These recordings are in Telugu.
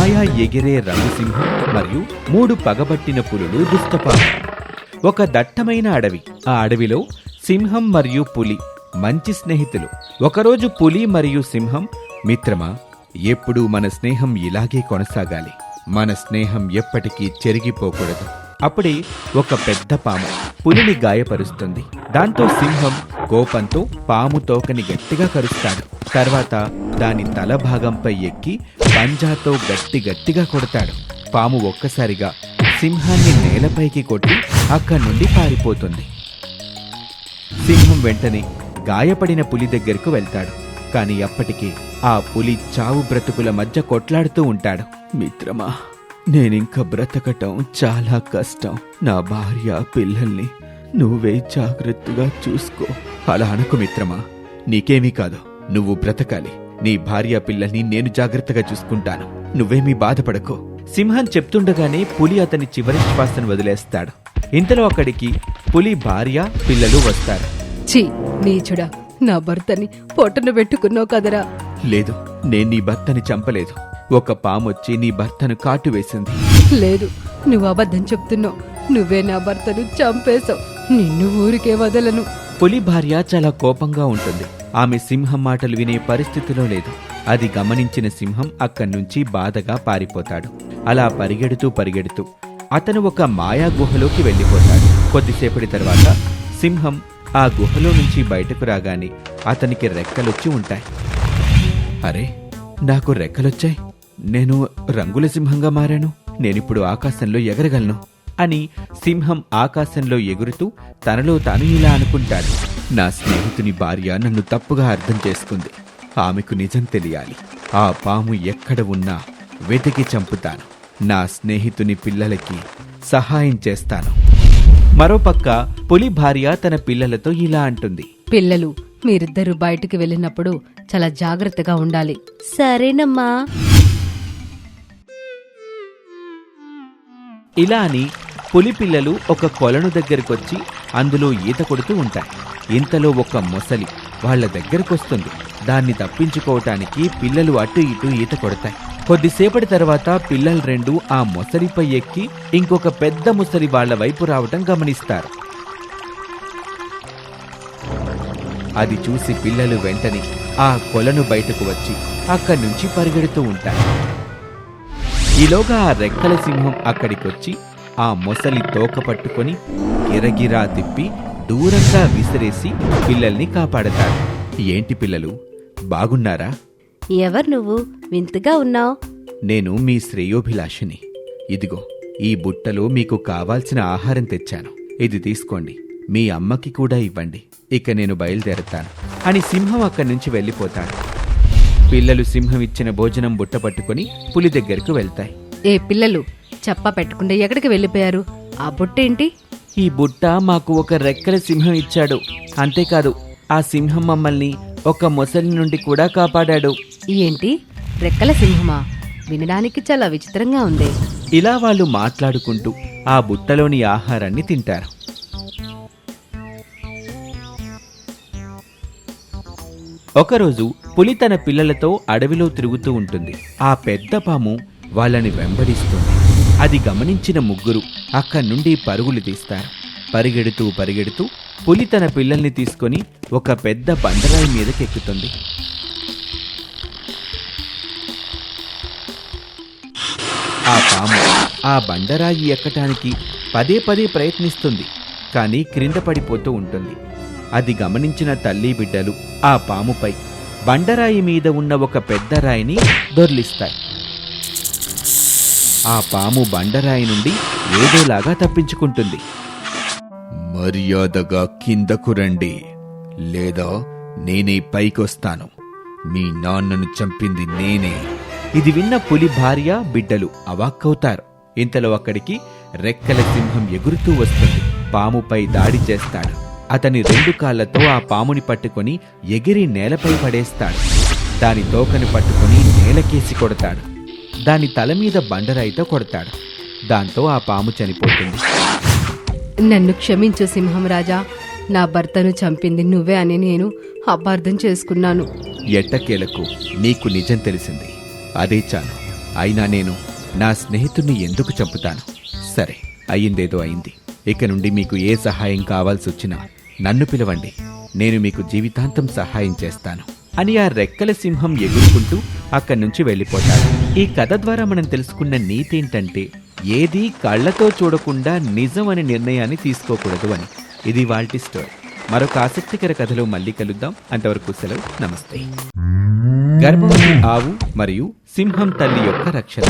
మాయా ఎగిరే రంగుసింహం మరియు మూడు పగబట్టిన పులులు దుష్టపాలు ఒక దట్టమైన అడవి. ఆ అడవిలో సింహం మరియు పులి మంచి స్నేహితులు. ఒకరోజు పులి మరియు సింహం మిత్రమా ఎప్పుడూ మన స్నేహం ఇలాగే కొనసాగాలి. మన స్నేహం ఎప్పటికీ చెరిగిపోకూడదు. అప్పుడే ఒక పెద్ద పాము పులిని గాయపరుస్తుంది. దాంతో సింహం కోపంతో పాము తోకని గట్టిగా కరుస్తాడు. తర్వాత దాని తల భాగంపై ఎక్కి పంజాతో గట్టి గట్టిగా కొడతాడు. పాము ఒక్కసారిగా సింహాన్ని నేలపైకి కొట్టి అక్కడి నుండి పారిపోతుంది. సింహం వెంటనే గాయపడిన పులి దగ్గరకు వెళ్తాడు. కాని అప్పటికే ఆ పులి చావు బ్రతుకుల మధ్య కొట్లాడుతూ ఉంటాడు. మిత్రమా నేనింక బ్రతకటం చాలా కష్టం. నా భార్య పిల్లల్ని నువ్వే జాగ్రత్తగా చూసుకో. అలా అనుకు మిత్రమా? నీకేమీ కాదు. నువ్వు బ్రతకాలి. నీ భార్య పిల్లల్ని నేను జాగ్రత్తగా చూసుకుంటాను. నువ్వేమీ బాధపడకు. సింహం చెప్తుండగానే పులి అతని చివరి శ్వాసను వదిలేస్తాడు. ఇంతలో అక్కడికి పులి భార్య పిల్లలు వస్తారు. ఛీ నీచుడా. నా భర్తని పొట్టను పెట్టుకున్నావు కదరా. లేదు నేను నీ భర్తని చంపలేదు. ఒక పామొచ్చి నీ భర్తను కాటు వేసింది. లేదు నువ్వు అబద్ధం చెప్తున్నావు. నువ్వే నా భర్తను చంపేశావు. నిన్ను ఊరికే వదలను. పులి భార్య చాలా కోపంగా ఉంటుంది. ఆమె సింహం మాటలు వినే పరిస్థితిలో లేదు. అది గమనించిన సింహం అక్కడి నుంచి బాధగా పారిపోతాడు. అలా పరిగెడుతూ పరిగెడుతూ అతను ఒక మాయా గుహలోకి వెళ్ళిపోతాడు. కొద్దిసేపటి తర్వాత సింహం ఆ గుహలో నుంచి బయటకు రాగానే అతనికి రెక్కలొచ్చి ఉంటాయి. అరే నాకు రెక్కలొచ్చాయి. నేను రంగుల సింహంగా మారాను. నేనిప్పుడు ఆకాశంలో ఎగరగలను అని సింహం ఆకాశంలో ఎగురుతూ తనలో తాను ఇలా అనుకుంటాడు నా స్నేహితుని భార్య నన్ను తప్పుగా అర్థం చేసుకుంది. ఆమెకు నిజం తెలియాలి. ఆ పాము ఎక్కడ ఉన్నా వెతికి చంపుతాను. నా స్నేహితుని పిల్లలకి సహాయం చేస్తాను. మరోపక్క పులి భార్య తన పిల్లలతో ఇలా అంటుంది. పిల్లలు మీరిద్దరూ బయటికి వెళ్ళినప్పుడు చాలా జాగ్రత్తగా ఉండాలి. సరేనమ్మా. ఇలా అని పులి పిల్లలు ఒక కొలను దగ్గరకొచ్చి అందులో ఈత కొడుతూ ఉంటాయి. ఇంతలో ఒక మొసలి వాళ్ళ దగ్గరకొస్తుంది. దాన్ని తప్పించుకోవటానికి పిల్లలు అటు ఇటు ఈత కొడతాయి. కొద్దిసేపటి తర్వాత పిల్లలు రెండు ఆ మొసలిపై ఎక్కి ఇంకొక పెద్ద ముసలి వాళ్ళ వైపు రావటం గమనిస్తారు. అది చూసి పిల్లలు వెంటనే ఆ కొలను బయటకు వచ్చి అక్కడి నుంచి పరిగెడుతూ ఉంటారు ఈలోగా ఆ రెక్కల సింహం అక్కడికొచ్చి ఆ మొసలి తోక పట్టుకొని గిరగిరా తిప్పి దూరంగా విసిరేసి పిల్లల్ని కాపాడతాడు. ఏంటి పిల్లలు? బాగున్నారా? ఎవరు నువ్వు? వింతగా ఉన్నావు. నేను మీ శ్రేయోభిలాషిని. ఇదిగో ఈ బుట్టలో మీకు కావాల్సిన ఆహారం తెచ్చాను. ఇది తీసుకోండి. మీ అమ్మకి కూడా ఇవ్వండి. ఇక నేను బయలుదేరతాను. అని సింహం అక్కడి నుంచి వెళ్ళిపోతాడు. పిల్లలు సింహం ఇచ్చిన భోజనం బుట్ట పట్టుకొని పులి దగ్గరకు వెళ్తాయి. ఏ పిల్లలు చెప్ప పెట్టకుండా ఎక్కడికి వెళ్ళిపోయారు? ఆ బుట్టేంటి? ఈ బుట్ట మాకు ఒక రెక్కల సింహం ఇచ్చాడు. అంతేకాదు ఆ సింహం మమ్మల్ని ఒక మొసలి నుండి కూడా కాపాడాడు. ఏంటి? రెక్కల సింహమా? వినడానికి చాలా విచిత్రంగా ఉంది. ఇలా వాళ్ళు మాట్లాడుకుంటూ ఆ బుట్టలోని ఆహారాన్ని తింటారు. ఒకరోజు పులి తన పిల్లలతో అడవిలో తిరుగుతూ ఉంటుంది. ఆ పెద్ద పాము వాళ్ళని వెంబడిస్తుంది. అది గమనించిన ముగ్గురు అక్కడి నుండి పరుగులు తీస్తారు. పరిగెడుతూ పరిగెడుతూ పులి తన పిల్లల్ని తీసుకొని ఒక పెద్ద బండరాయి మీదకెక్కుతుంది ఆ పాము ఆ బండరాయి ఎక్కటానికి పదే పదే ప్రయత్నిస్తుంది. కానీ క్రింద పడిపోతూ ఉంటుంది. అది గమనించిన తల్లి బిడ్డలు ఆ పాముపై బండరాయి మీద ఉన్న ఒక పెద్ద రాయిని దొర్లిస్తాయి. ఆ పాము బండరాయి నుండి ఏదోలాగా తప్పించుకుంటుంది. మర్యాదగా కిందకు రండి. లేదా నేనే పైకొస్తాను. మీ నాన్నను చంపింది నేనే. ఇది విన్న పులి భార్య బిడ్డలు అవాక్కవుతారు. ఇంతలో అక్కడికి రెక్కల సింహం ఎగురుతూ వస్తుంది. పాముపై దాడి చేస్తాడు. అతని రెండు కాళ్ళతో ఆ పాముని పట్టుకొని ఎగిరి నేలపై పడేస్తాడు. దాని తోకని పట్టుకొని నేలకేసి కొడతాడు. దాని తల మీద బండరాయితో కొడతాడు. దాంతో ఆ పాము చనిపోతుంది. నన్ను క్షమించు సింహం రాజా. నా భర్తను చంపింది నువ్వే అని నేను అపార్థం చేసుకున్నాను. ఎట్టకేలకు నీకు నిజం తెలిసింది. అదే చాలు. అయినా నేను నా స్నేహితుణ్ణి ఎందుకు చంపుతాను? సరే అయిందేదో అయింది. ఇక నుండి మీకు ఏ సహాయం కావాల్సి వచ్చినా నన్ను పిలవండి. నేను మీకు జీవితాంతం సహాయం చేస్తాను. అని ఆ రెక్కల సింహం ఎగురుకుంటూ అక్కడి నుంచి వెళ్ళిపోతాడు. ఈ కథ ద్వారా మనం తెలుసుకున్న నీతి ఏంటంటే ఏది కళ్ళతో చూడకుండా నిజం అనే నిర్ణయాన్ని తీసుకోకూడదు అని. ఇది వాల్టి స్టోరీ. మరొక ఆసక్తికర కథలో మళ్ళీ కలుద్దాం. అంతవరకు సెలవు. నమస్తే. గర్భవతి ఆవు మరియు సింహం తల్లి యొక్క రక్షణ.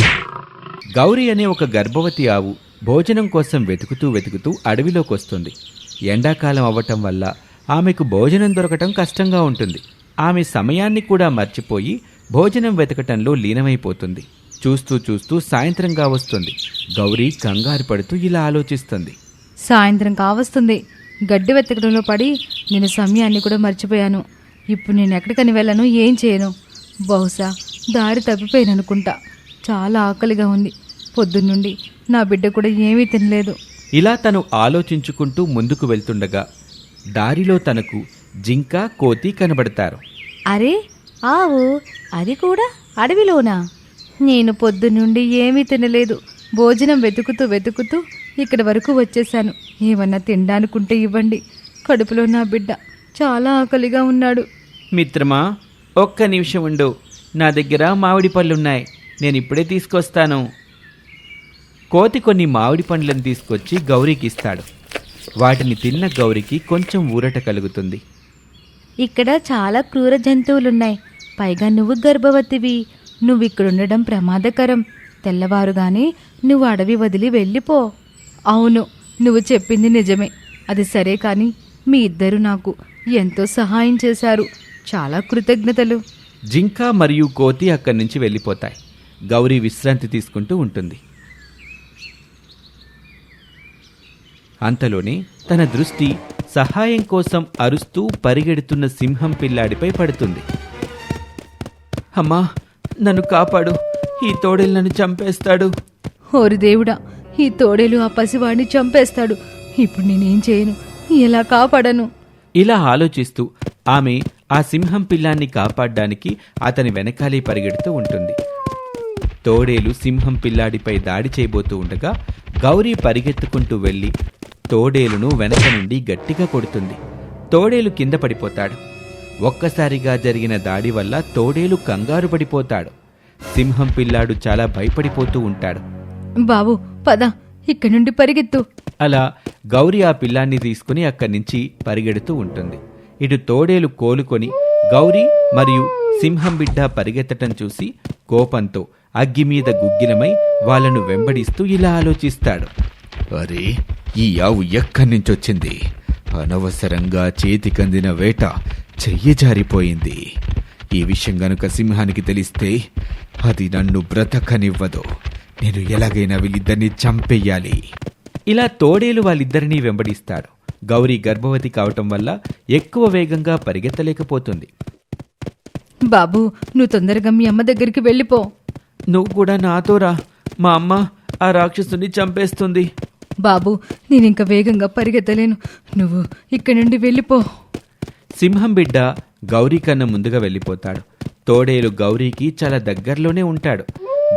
గౌరీ అనే ఒక గర్భవతి ఆవు భోజనం కోసం వెతుకుతూ వెతుకుతూ అడవిలోకి వస్తుంది. ఎండాకాలం అవ్వటం వల్ల ఆమెకు భోజనం దొరకటం కష్టంగా ఉంటుంది. ఆమె సమయాన్ని కూడా మర్చిపోయి భోజనం వెతకటంలో లీనమైపోతుంది. చూస్తూ చూస్తూ సాయంత్రంగా వస్తుంది. గౌరీ కంగారు పడుతూ ఇలా ఆలోచిస్తుంది. సాయంత్రం కావస్తుంది. గడ్డి వెతకడంలో పడి నేను సమయాన్ని కూడా మర్చిపోయాను. ఇప్పుడు నేను ఎక్కడికని వెళ్ళను ఏం చేయను. బహుశా దారి తప్పిపోయాను అనుకుంటా చాలా ఆకలిగా ఉంది. పొద్దున్నుండి నా బిడ్డ కూడా ఏమీ తినలేదు. ఇలా తను ఆలోచించుకుంటూ ముందుకు వెళ్తుండగా దారిలో తనకు జింక కోతి కనబడతారు. అరే ఆవు అది కూడా అడవిలోనా? నేను పొద్దున్నుండి ఏమీ తినలేదు. భోజనం వెతుకుతూ వెతుకుతూ ఇక్కడి వరకు వచ్చేసాను ఏమన్నా తినడానికుంటే ఇవ్వండి. కడుపులో నా బిడ్డ చాలా ఆకలిగా ఉన్నాడు. మిత్రమా ఒక్క నిమిషం ఉండు. నా దగ్గర మామిడి పళ్ళున్నాయి. నేను ఇప్పుడే తీసుకొస్తాను. కోతి కొన్ని మామిడి పండ్లను తీసుకొచ్చి గౌరీకి ఇస్తాడు. వాటిని తిన్న గౌరికి కొంచెం ఊరట కలుగుతుంది. ఇక్కడ చాలా క్రూర జంతువులున్నాయి. పైగా నువ్వు గర్భవతివి. నువ్వు ఇక్కడ ఉండడం ప్రమాదకరం. తెల్లవారుగానే నువ్వు అడవి వదిలి వెళ్ళిపో. అవును నువ్వు చెప్పింది నిజమే. అది సరే కానీ మీ ఇద్దరు నాకు ఎంతో సహాయం చేశారు. చాలా కృతజ్ఞతలు. జింక మరియు కోతి అక్కడి నుంచి వెళ్ళిపోతాయి. గౌరీ విశ్రాంతి తీసుకుంటూ ఉంటుంది. అంతలోనే తన దృష్టి సహాయం కోసం అరుస్తూ పరిగెడుతున్న సింహం పిల్లాడిపై పడుతుంది. అమ్మా నన్ను కాపాడు. ఈ తోడేలు నన్ను చంపేస్తాడు. ఓరి దేవుడా ఈ తోడేలు ఆ పసివాడిని చంపేస్తాడు. ఇప్పుడు నేనేం చేయను? ఎలా కాపాడను? ఇలా ఆలోచిస్తూ ఆమె ఆ సింహం పిల్లాన్ని కాపాడ్డానికి అతని వెనకాలే పరిగెడుతూ ఉంటుంది. తోడేలు సింహం పిల్లాడిపై దాడి చేయబోతూ ఉండగా గౌరీ పరిగెత్తుకుంటూ వెళ్ళి తోడేలును వెనక నుండి గట్టిగా కొడుతుంది. తోడేలు కింద పడిపోతాడు. ఒక్కసారిగా జరిగిన దాడి వల్ల తోడేలు కంగారు పడిపోతాడు. సింహం పిల్లాడు చాలా భయపడిపోతూ ఉంటాడు. బాబు పద ఇక్కడి నుండి పరిగెత్తు. అలా గౌరి ఆ పిల్లాన్ని తీసుకుని అక్కడి నుంచి పరిగెడుతూ ఉంటుంది. ఇటు తోడేలు కోలుకొని గౌరీ మరియు సింహం బిడ్డ పరిగెత్తటం చూసి కోపంతో అగ్గి మీద గుగ్గిలమై వాళ్ళను వెంబడిస్తూ ఇలా ఆలోచిస్తాడు. అరే ఈ ఆవు ఎక్కడి నుంచొచ్చింది? అనవసరంగా చేతికందిన వేట చెయ్యి జారిపోయింది. ఈ విషయం గనుక సింహానికి తెలిస్తే అది నన్ను బ్రతకనివ్వదు. నేను ఎలాగైనా వీళ్ళిద్దరిని చంపేయాలి. ఇలా తోడేలు వాళ్ళిద్దరినీ వెంబడిస్తాడు గౌరీ గర్భవతి కావటం వల్ల ఎక్కువ వేగంగా పరిగెత్తలేకపోతుంది. బాబు నువ్వు తొందరగా మీ అమ్మ దగ్గరికి వెళ్ళిపో. నువ్వు కూడా నాతో రా. మా అమ్మ ఆ రాక్షసుని చంపేస్తుంది. బాబు నేను ఇంకా వేగంగా పరిగెత్తలేను. నువ్వు ఇక్కడి నుండి వెళ్ళిపో. సింహం బిడ్డ గౌరీ కన్నా ముందుగా వెళ్ళిపోతాడు. తోడేలు గౌరీకి చాలా దగ్గరలోనే ఉంటాడు.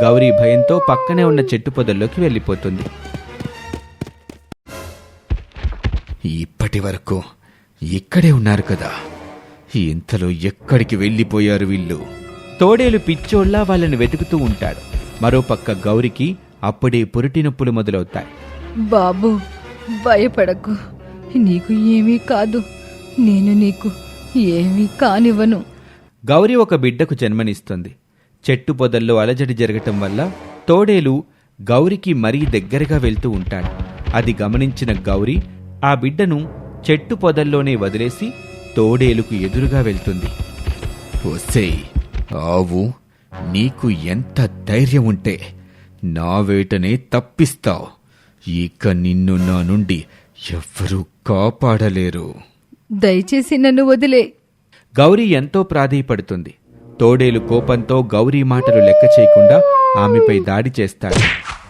గౌరీ భయంతో పక్కనే ఉన్న చెట్టు పొదల్లోకి వెళ్ళిపోతుంది. ఇప్పటి వరకు ఇక్కడే ఉన్నారు కదా. ఇంతలో ఎక్కడికి వెళ్ళిపోయారు వీళ్ళు? తోడేలు పిచ్చోళ్ళ వాళ్ళని వెతుకుతూ ఉంటాడు. మరోపక్క గౌరికి అప్పుడే పురిటి నొప్పులు మొదలవుతాయి. బాబు భయపడకు. నీకు ఏమీ కాదు. నేను నీకు ఏమీ కానివ్వను. గౌరి ఒక బిడ్డకు జన్మనిస్తుంది. చెట్టు పొదల్లో అలజడి జరగటం వల్ల తోడేలు గౌరికి మరీ దగ్గరగా వెళ్తూ ఉంటాడు. అది గమనించిన గౌరి ఆ బిడ్డను చెట్టు పొదల్లోనే వదిలేసి తోడేలుకు ఎదురుగా వెళ్తుంది. ఒసేయ్ ఆవు నీకు ఎంత ధైర్యం ఉంటే నా వేటనే తప్పిస్తావు. ఇక నిన్ను నా నుండి ఎవ్వరూ కాపాడలేరు. దయచేసి నన్ను వదిలే. గౌరీ ఎంతో ప్రాధేయపడుతుంది. తోడేలు కోపంతో గౌరీ మాటలు లెక్క చేయకుండా ఆమెపై దాడి చేస్తాడు.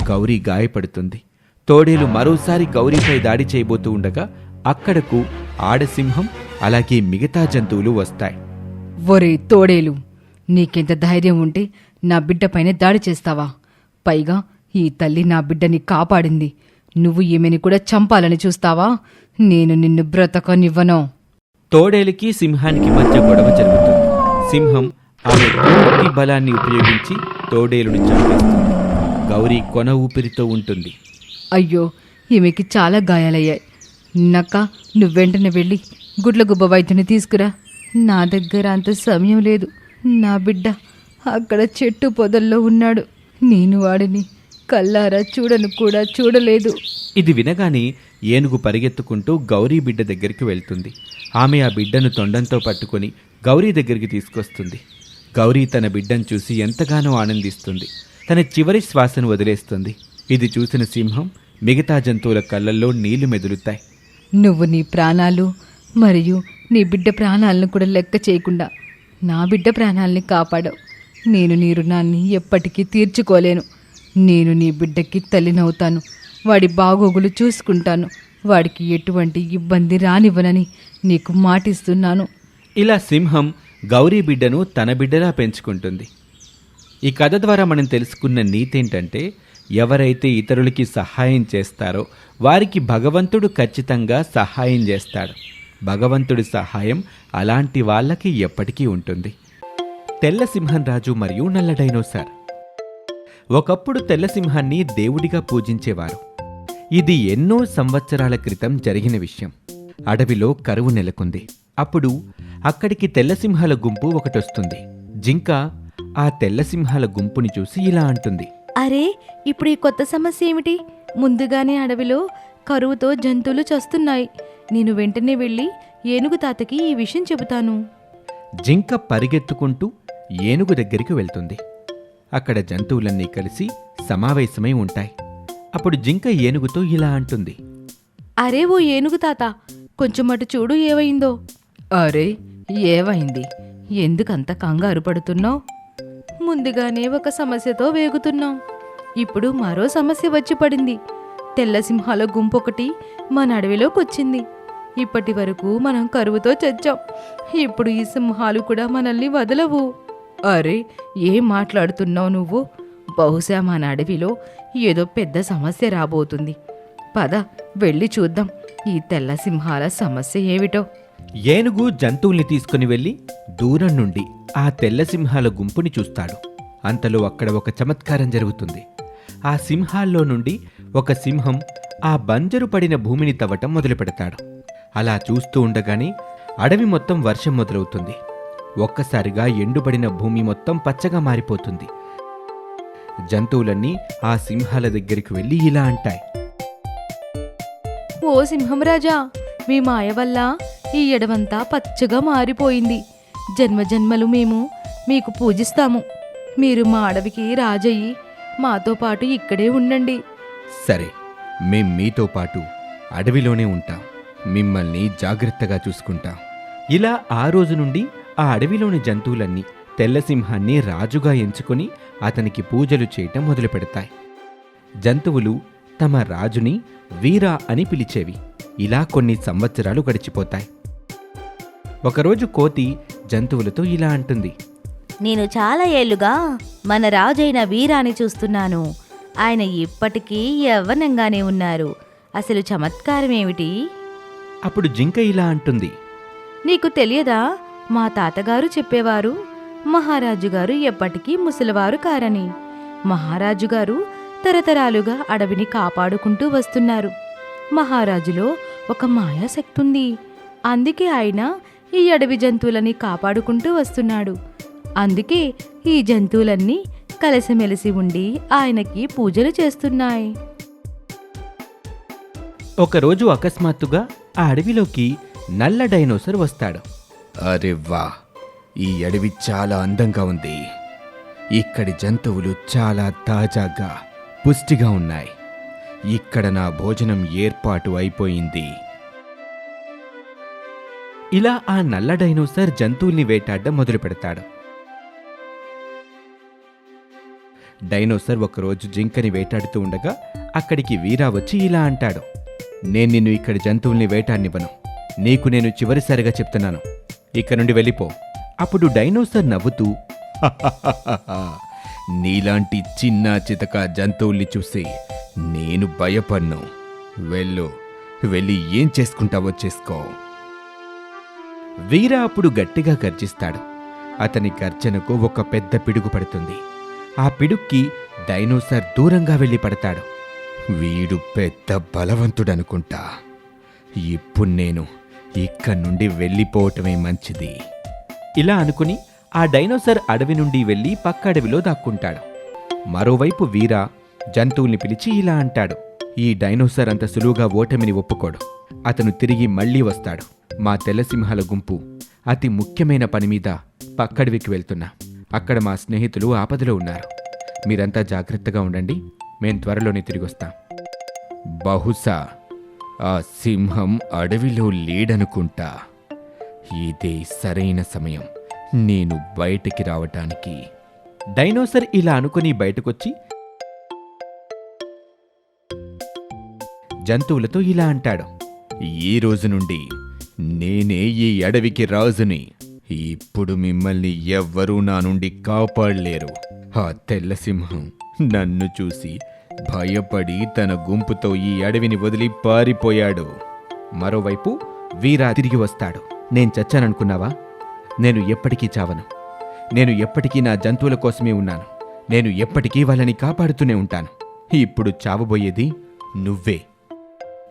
గౌరీ గాయపడుతుంది. తోడేలు మరోసారి గౌరీపై దాడి చేయబోతూ ఉండగా అక్కడకు ఆడసింహం అలాగే మిగతా జంతువులు వస్తాయి. ఒరే తోడేలు నీకెంత ధైర్యం ఉంటే నా బిడ్డపైన దాడి చేస్తావా? పైగా ఈ తల్లి నా బిడ్డని కాపాడింది. నువ్వు ఈమెని కూడా చంపాలని చూస్తావా? నేను నిన్ను బ్రతకనివ్వను. తోడేలికి సింహానికి మధ్య గొడవ జరుగుతుంది. సింహం ఆమె పూర్తి బలాన్ని ఉపయోగించి తోడేలుని చంపేస్తుంది. గౌరీ కొన ఊపిరితో ఉంటుంది. అయ్యో ఈమెకి చాలా గాయాలయ్యాయి. నక్క నువ్వెంటనే వెళ్ళి గుడ్లగుబ్బ వైద్యుని తీసుకురా. నా దగ్గర అంత సమయం లేదు. నా బిడ్డ అక్కడ చెట్టు పొదల్లో ఉన్నాడు. నేను వాడిని కల్లారా చూడను కూడా చూడలేదు. ఇది వినగానే ఏనుగు పరిగెత్తుకుంటూ గౌరీ బిడ్డ దగ్గరికి వెళ్తుంది. ఆమె ఆ బిడ్డను తొండంతో పట్టుకొని గౌరీ దగ్గరికి తీసుకొస్తుంది. గౌరీ తన బిడ్డను చూసి ఎంతగానో ఆనందిస్తుంది. తన చివరి శ్వాసను వదిలేస్తుంది. ఇది చూసిన సింహం మిగతా జంతువుల కళ్ళల్లో నీళ్ళు మెదులుతాయి. నువ్వు నీ ప్రాణాలు మరియు నీ బిడ్డ ప్రాణాలను కూడా లెక్క చేయకుండా నా బిడ్డ ప్రాణాలని కాపాడావు. నేను నీ రుణాన్ని ఎప్పటికీ తీర్చుకోలేను. నేను నీ బిడ్డకి తల్లినవుతాను. వాడి బాగోగులు చూసుకుంటాను. వాడికి ఎటువంటి ఇబ్బంది రానివ్వనని నీకు మాటిస్తున్నాను. ఇలా సింహం గౌరీ బిడ్డను తన బిడ్డలా పెంచుకుంటుంది. ఈ కథ ద్వారా మనం తెలుసుకున్న నీతి ఏంటంటే ఎవరైతే ఇతరులకి సహాయం చేస్తారో వారికి భగవంతుడు ఖచ్చితంగా సహాయం చేస్తాడు. భగవంతుడి సహాయం అలాంటి వాళ్ళకి ఎప్పటికీ ఉంటుంది. తెల్ల సింహం రాజు మరియు నల్ల డైనోసార్. ఒకప్పుడు తెల్ల సింహాన్ని దేవుడిగా పూజించేవారు. ఇది ఎన్నో సంవత్సరాల క్రితం జరిగిన విషయం. అడవిలో కరువు నెలకొంది. అప్పుడు అక్కడికి తెల్లసింహాల గుంపు ఒకటొస్తుంది. జింక ఆ తెల్లసింహాల గుంపుని చూసి ఇలా అంటుంది. అరే ఇప్పుడు ఈ కొత్త సమస్య ఏమిటి? ముందుగానే అడవిలో కరువుతో జంతువులు చస్తున్నాయి. నేను వెంటనే వెళ్ళి ఏనుగు తాతకి ఈ విషయం చెబుతాను. జింక పరిగెత్తుకుంటూ ఏనుగు దగ్గరికి వెళ్తుంది. అక్కడ జంతువులన్నీ కలిసి సమావేశమై ఉంటాయి. అప్పుడు జింక ఏనుగుతో ఇలా అంటుంది. అరే ఓ ఏనుగు తాత కొంచెం అటు చూడు ఏవైందో. అరే ఏవైంది? ఎందుకంత కంగారు పడుతున్నావు? ముందుగానే ఒక సమస్యతో వేగుతున్నాం. ఇప్పుడు మరో సమస్య వచ్చి పడింది. తెల్ల సింహాల గుంపు ఒకటి మన అడవిలోకి వచ్చింది ఇప్పటి వరకు మనం కరువుతో చచ్చాం. ఇప్పుడు ఈ సింహాలు కూడా మనల్ని వదలవు. అరే ఏం మాట్లాడుతున్నావు నువ్వు? బహుశా మన అడవిలో ఏదో పెద్ద సమస్య రాబోతుంది. పద వెళ్ళి చూద్దాం. ఈ తెల్ల సింహాల సమస్య ఏమిటో? ఏనుగు జంతువుల్ని తీసుకుని వెళ్ళి దూరం నుండి ఆ తెల్ల సింహాల గుంపుని చూస్తాడు. అంతలో అక్కడ ఒక చమత్కారం జరుగుతుంది. ఆ సింహాల్లో నుండి ఒక సింహం ఆ బంజరు పడిన భూమిని తవ్వటం మొదలు పెడతాడు అలా చూస్తూ ఉండగానే అడవి మొత్తం వర్షం మొదలవుతుంది. ఒక్కసారిగా ఎండుబడిన భూమి మొత్తం పచ్చగా మారిపోతుంది. జంతువులన్నీ ఆ సింహాల దగ్గరికి వెళ్ళి ఇలా అంటాయి. ఓ సింహం రాజా మీ మాయ వల్ల ఈ ఎడవంతా పచ్చగా మారిపోయింది. జన్మజన్మలు మేము మీకు పూజిస్తాము. మీరు మా అడవికి రాజయ్యి మాతో పాటు ఇక్కడే ఉండండి. సరే మేం మీతో పాటు అడవిలోనే ఉంటాం. మిమ్మల్ని జాగ్రత్తగా చూసుకుంటాం. ఇలా ఆ రోజు నుండి ఆ అడవిలోని జంతువులన్నీ తెల్లసింహాన్ని రాజుగా ఎంచుకొని అతనికి పూజలు చేయటం మొదలు పెడతాయి జంతువులు తమ రాజుని వీరా అని పిలిచేవి. ఇలా కొన్ని సంవత్సరాలు గడిచిపోతాయి. ఒకరోజు కోతి జంతువులతో ఇలా అంటుంది. నేను చాలా ఏళ్ళుగా మన రాజైన వీరాని చూస్తున్నాను. ఆయన ఇప్పటికీ యవ్వనంగానే ఉన్నారు. అసలు చమత్కారం ఏమిటి అప్పుడు జింక ఇలా అంటుంది. నీకు తెలియదా? మా తాతగారు చెప్పేవారు మహారాజు గారు ఎప్పటికీ ముసలివారు కారని. మహారాజు గారు తరతరాలుగా అడవిని కాపాడుకుంటూ వస్తున్నారు. మహారాజులో ఒక మాయాశక్తి ఉంది అందుకే ఆయన ఈ అడవి జంతువులని కాపాడుకుంటూ వస్తున్నాడు. అందుకే ఈ జంతువులన్నీ కలిసిమెలిసి ఉండి ఆయనకి పూజలు చేస్తున్నాయి. ఒకరోజు అకస్మాత్తుగా ఆ అడవిలోకి నల్ల డైనోసర్ వస్తాడు. అరే వా ఈ అడవి చాలా అందంగా ఉంది. ఇక్కడి జంతువులు చాలా తాజాగా పుష్టిగా ఉన్నాయి. ఇక్కడ నా భోజనం ఏర్పాటు అయిపోయింది. ఇలా ఆ నల్ల డైనోసర్ జంతువుల్ని వేటాడడం మొదలు పెడతాడు. డైనోసర్ ఒకరోజు జింకని వేటాడుతూ ఉండగా అక్కడికి వీరా వచ్చి ఇలా అంటాడు నేను నిన్ను ఇక్కడి జంతువుల్ని వేటాడినివ్వను. నీకు నేను చివరిసారిగా చెప్తున్నాను. ఇక్కడ నుండి వెళ్ళిపో. అప్పుడు డైనోసర్ నవ్వుతూ నీలాంటి చిన్న చితక జంతువుల్ని చూసి నేను భయపడ్ను. వెళ్ళు వెళ్ళి ఏం చేసుకుంటావో చేసుకో. వీర అప్పుడు గట్టిగా గర్జిస్తాడు. అతని గర్జనకు ఒక పెద్ద పిడుగు పడుతుంది. ఆ పిడుక్కి డైనోసార్ దూరంగా వెళ్ళి పడతాడు. వీడు పెద్ద బలవంతుడనుకుంటా. ఇప్పుడు నేను ఇక్కడి నుండి వెళ్ళిపోవటమే మంచిది. ఇలా అనుకుని ఆ డైనోసార్ అడవి నుండి వెళ్ళి పక్క అడవిలో దాక్కుంటాడు. మరోవైపు వీర జంతువుల్ని పిలిచి ఇలా అంటాడు. ఈ డైనోసార్ అంత సులువుగా ఓటమిని ఒప్పుకోడు. అతను తిరిగి మళ్ళీ వస్తాడు. మా తెల్లసింహాల గుంపు అతి ముఖ్యమైన పని మీద పక్కడవికి వెళ్తున్నా. అక్కడ మా స్నేహితులు ఆపదలో ఉన్నారు. మీరంతా జాగ్రత్తగా ఉండండి. మేం త్వరలోనే తిరిగొస్తాం. బహుశా ఆ సింహం అడవిలో లేడనుకుంటా. ఇదే సరైన సమయం. నేను బయటికి రావటానికి. డైనోసర్ ఇలా అనుకుని బయటకొచ్చి జంతువులతో ఇలా అంటాడు. ఈ రోజు నుండి నేనే ఈ అడవికి రాజుని. ఇప్పుడు మిమ్మల్ని ఎవ్వరూ నా నుండి కాపాడలేరు. ఆ తెల్ల సింహం నన్ను చూసి భయపడి తన గుంపుతో ఈ అడవిని వదిలి పారిపోయాడు. మరోవైపు వీరా తిరిగి వస్తాడు. నేను చచ్చాననుకున్నావా? నేను ఎప్పటికీ చావను. నేను ఎప్పటికీ నా జంతువుల కోసమే ఉన్నాను. నేను ఎప్పటికీ వాళ్ళని కాపాడుతూనే ఉంటాను. ఇప్పుడు చావబోయేది నువ్వే.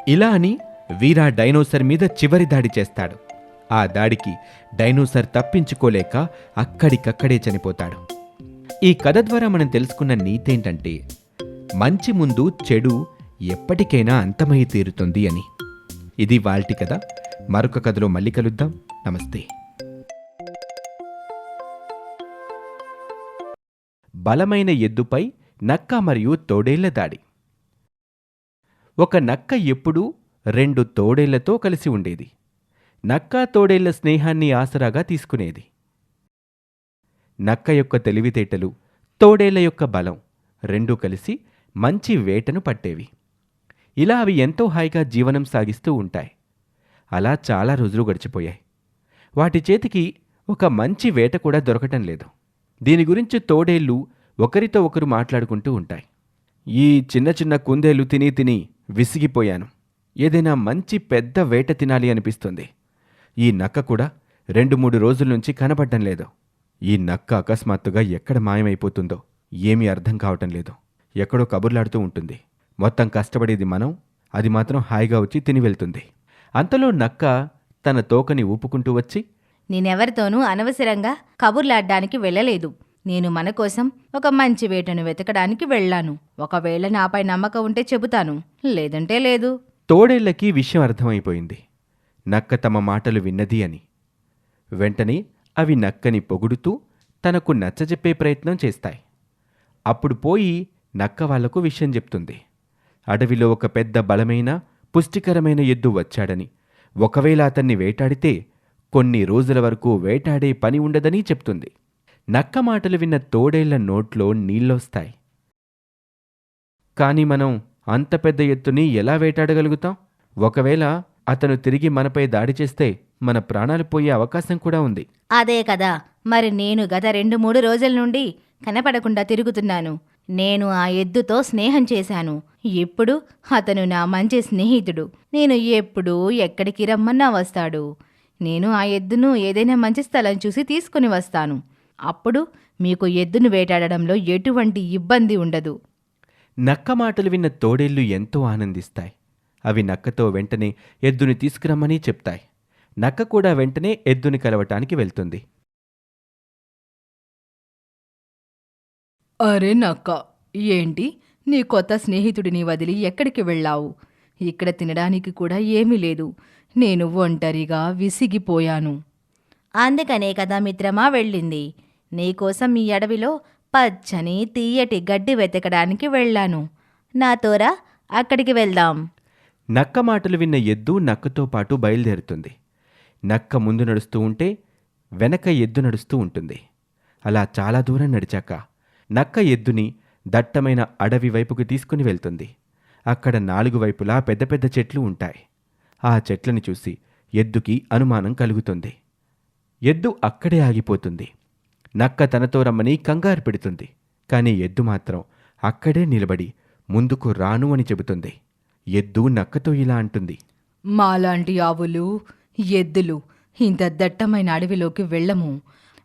ఇలా అని వీరా డైనోసర్ మీద చివరి దాడి చేస్తాడు. ఆ దాడికి డైనోసర్ తప్పించుకోలేక అక్కడికక్కడే చనిపోతాడు. ఈ కథ ద్వారా మనం తెలుసుకున్న నీతేంటంటే మంచి ముందు చెడు ఎప్పటికైనా అంతమై తీరుతుంది అని. ఇది వాల్టి కథ. మరొక కథలో మళ్ళీ కలుద్దాం. నమస్తే. బలమైన ఎద్దుపై నక్క మరియు తోడేళ్ళ దాడి. ఒక నక్క ఎప్పుడూ రెండు తోడేళ్ళతో కలిసి ఉండేది. నక్క తోడేళ్ళ స్నేహాన్ని ఆసరాగా తీసుకునేది. నక్క యొక్క తెలివితేటలు తోడేళ్ళ యొక్క బలం రెండూ కలిసి మంచి వేటను పట్టేవి. ఇలా అవి ఎంతో హాయిగా జీవనం సాగిస్తూ ఉంటాయి. అలా చాలా రోజులు గడిచిపోయాయి. వాటి చేతికి ఒక మంచి వేట కూడా దొరకటం లేదు. దీని గురించి తోడేళ్ళు ఒకరితో ఒకరు మాట్లాడుకుంటూ ఉంటాయి. ఈ చిన్న చిన్న కుందేలు తిని తిని విసిగిపోయాను. ఏదైనా మంచి పెద్ద వేట తినాలి అనిపిస్తుంది. ఈ నక్క కూడా రెండు మూడు రోజుల నుంచి కనపడటం లేదు. ఈ నక్క అకస్మాత్తుగా ఎక్కడ మాయమైపోతుందో ఏమీ అర్థం కావటం లేదు. ఎక్కడో కబుర్లాడుతూ ఉంటుంది. మొత్తం కష్టపడేది మనం అది మాత్రం హాయిగా వచ్చి తిని వెళ్తుంది. అంతలో నక్క తన తోకని ఊపుకుంటూ వచ్చి నేనెవరితోనూ అనవసరంగా కబుర్లాడ్డానికి వెళ్ళలేదు. నేను మన కోసం ఒక మంచి వేటను వెతకడానికి వెళ్ళాను. ఒకవేళ నాపై నమ్మకం ఉంటే చెబుతాను. లేదంటే లేదు. తోడేళ్ళకి విషయం అర్థమైపోయింది. నక్క తమ మాటలు విన్నది అని. వెంటనే అవి నక్కని పొగుడుతూ తనకు నచ్చజెప్పే ప్రయత్నం చేస్తాయి. అప్పుడు పోయి నక్క వాళ్ళకు విషయం చెప్తుంది. అడవిలో ఒక పెద్ద బలమైన పుష్టికరమైన ఎద్దు వచ్చాడని. ఒకవేళ అతన్ని వేటాడితే కొన్ని రోజుల వరకు వేటాడే పని ఉండదని చెప్తుంది. నక్క మాటలు విన్న తోడేళ్ళ నోట్లో నీళ్ళొస్తాయి. కాని మనం అంత పెద్ద ఎత్తుని ఎలా వేటాడగలుగుతాం? ఒకవేళ అతను తిరిగి మనపై దాడి చేస్తే మన ప్రాణాలు పోయే అవకాశం కూడా ఉంది. అదే కదా! మరి నేను గత రెండు మూడు రోజుల నుండి కనపడకుండా తిరుగుతున్నాను. నేను ఆ ఎద్దుతో స్నేహం చేశాను. ఇప్పుడు అతను నా మంచి స్నేహితుడు. నేను ఎప్పుడు ఎక్కడికి రమ్మన్నా వస్తాడు. నేను ఆ ఎద్దును ఏదైనా మంచి స్థలం చూసి తీసుకుని వస్తాను. అప్పుడు మీకు ఎద్దును వేటాడడంలో ఎటువంటి ఇబ్బంది ఉండదు. నక్క మాటలు విన్న తోడేళ్ళు ఎంతో ఆనందిస్తాయి. అవి నక్కతో వెంటనే ఎద్దుని తీసుకురమ్మని చెప్తాయి. నక్క కూడా వెంటనే ఎద్దుని కలవటానికి వెళ్తుంది. అరే నక్క ఏంటి? నీ కొత్త స్నేహితుడిని వదిలి ఎక్కడికి వెళ్ళావు? ఇక్కడ తినడానికి కూడా ఏమీ లేదు. నేను ఒంటరిగా విసిగిపోయాను. అందుకనే కదా మిత్రమా వెళ్ళింది. నీకోసం ఈ అడవిలో పచ్చని తీయటి గడ్డి వెతకడానికి వెళ్ళాను. నాతోరా అక్కడికి వెళ్దాం. నక్క మాటలు విన్న ఎద్దు నక్కతో పాటు బయలుదేరుతుంది. నక్క ముందు నడుస్తూ ఉంటే వెనక ఎద్దు నడుస్తూ ఉంటుంది. అలా చాలా దూరం నడిచాక నక్క ఎద్దుని దట్టమైన అడవి వైపుకు తీసుకుని వెళ్తుంది. అక్కడ నాలుగు వైపులా పెద్ద పెద్ద చెట్లు ఉంటాయి. ఆ చెట్లని చూసి ఎద్దుకి అనుమానం కలుగుతుంది. ఎద్దు అక్కడే ఆగిపోతుంది. నక్క తనతో రమ్మని కంగారు పెడుతుంది. కానీ ఎద్దు మాత్రం అక్కడే నిలబడి ముందుకు రాను అని చెబుతుంది. ఎద్దు నక్కతో ఇలా అంటుంది. మాలాంటి ఆవులు ఎద్దులు ఇంత దట్టమైన అడవిలోకి వెళ్ళము.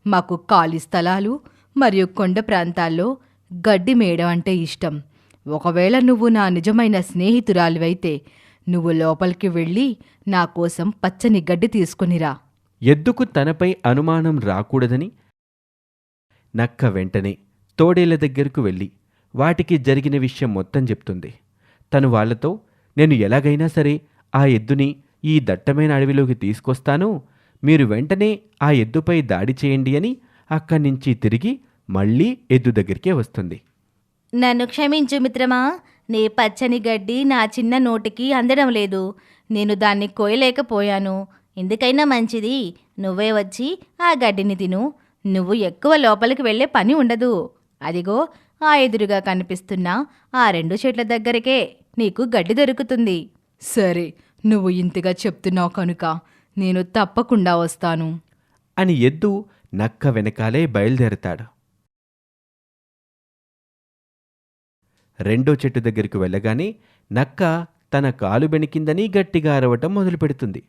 మాకు ఖాళీ స్థలాలు మరియు కొండ ప్రాంతాల్లో గడ్డి మేయడం అంటే ఇష్టం. ఒకవేళ నువ్వు నా నిజమైన స్నేహితురాలివైతే నువ్వు లోపలికి వెళ్ళి నా కోసం పచ్చని గడ్డి తీసుకునిరా ఎద్దుకు తనపై అనుమానం రాకూడదని? నక్క వెంటనే తోడేళ్ళ దగ్గరకు వెళ్ళి వాటికి జరిగిన విషయం మొత్తం చెప్తుంది. తను వాళ్ళతో నేను ఎలాగైనా సరే ఆ ఎద్దుని ఈ దట్టమైన అడవిలోకి తీసుకొస్తాను. మీరు వెంటనే ఆ ఎద్దుపై దాడి చేయండి అని అక్కడి నుంచి తిరిగి మళ్ళీ ఎద్దు దగ్గరికే వస్తుంది. నన్ను క్షమించు మిత్రమా నీ పచ్చని గడ్డి నా చిన్న నోటికి అందడం లేదు. నేను దాన్ని కోయలేకపోయాను. ఎందుకైనా మంచిది. నువ్వే వచ్చి ఆ గడ్డిని తిను. నువ్వు ఎక్కువ లోపలికి వెళ్ళే పని ఉండదు. అదిగో ఆ ఎదురుగా కనిపిస్తున్న ఆ రెండు చెట్ల దగ్గరకే నీకు గడ్డి దొరుకుతుంది. సరే నువ్వు ఇంతగా చెప్తున్నావు కనుక నేను తప్పకుండా వస్తాను. అని ఎద్దు నక్క వెనకాలే బయలుదేరతాడు. రెండో చెట్టు దగ్గరికి వెళ్ళగానే నక్క తన కాలు బెణికిందని గట్టిగా అరవటం మొదలుపెడుతుంది.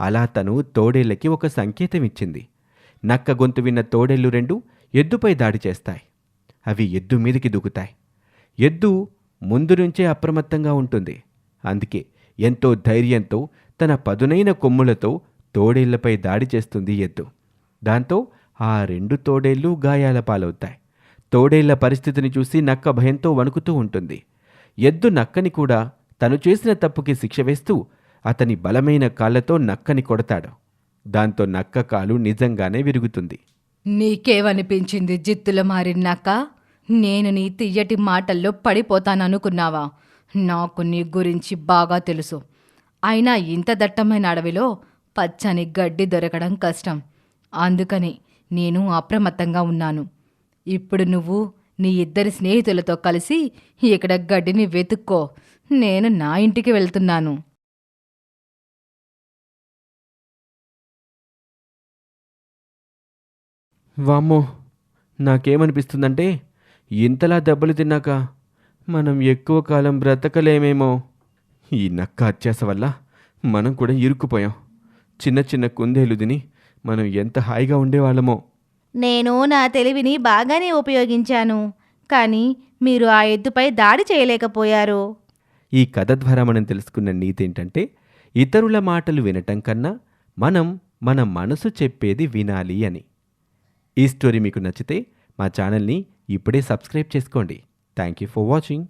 అలా తను తోడేళ్ళకి ఒక సంకేతం ఇచ్చింది నక్క గొంతు విన్న తోడేళ్ళు రెండు ఎద్దుపై దాడి చేస్తాయి. అవి ఎద్దు మీదికి దూకుతాయి. ఎద్దు ముందు నుంచే అప్రమత్తంగా ఉంటుంది. అందుకే ఎంతో ధైర్యంతో తన పదునైన కొమ్ములతో తోడేళ్ళపై దాడి చేస్తుంది ఎద్దు. దాంతో ఆ రెండు తోడేళ్ళు గాయాల పాలవుతాయి. తోడేళ్ళ పరిస్థితిని చూసి నక్క భయంతో వణుకుతూ ఉంటుంది. ఎద్దు నక్కని కూడా తను చేసిన తప్పుకి శిక్ష వేస్తూ అతని బలమైన కాళ్ళతో నక్కని కొడతాడు. దాంతో నక్క కాలు నిజంగానే విరుగుతుంది. నీకేమనిపించింది జిత్తుల మారినాక నేను నీ తియ్యటి మాటల్లో పడిపోతాననుకున్నావా? నాకు నీ గురించి బాగా తెలుసు. అయినా ఇంత దట్టమైన అడవిలో పచ్చని గడ్డి దొరకడం కష్టం. అందుకని నేను అప్రమత్తంగా ఉన్నాను. ఇప్పుడు నువ్వు నీ ఇద్దరి స్నేహితులతో కలిసి ఇక్కడ గడ్డిని వెతుక్కో. నేను నా ఇంటికి వెళ్తున్నాను. వామ్మో నాకేమనిపిస్తుందంటే ఇంతలా దెబ్బలు తిన్నాక మనం ఎక్కువ కాలం బ్రతకలేమేమో. ఈ నక్క అత్యాస వల్ల మనం కూడా ఇరుక్కుపోయాం. చిన్న చిన్న కుందేలు తిని మనం ఎంత హాయిగా ఉండేవాళ్ళమో. నేను నా తెలివిని బాగానే ఉపయోగించాను. కానీ మీరు ఆ ఎద్దుపై దాడి చేయలేకపోయారు. ఈ కథ ద్వారా మనం తెలుసుకున్న నీతి ఏంటంటే ఇతరుల మాటలు వినటం కన్నా మనం మన మనసు చెప్పేది వినాలి అని. ఈ స్టోరీ మీకు నచ్చితే మా ఛానల్ని ఇప్పుడే సబ్స్క్రైబ్ చేసుకోండి. Thank you for watching.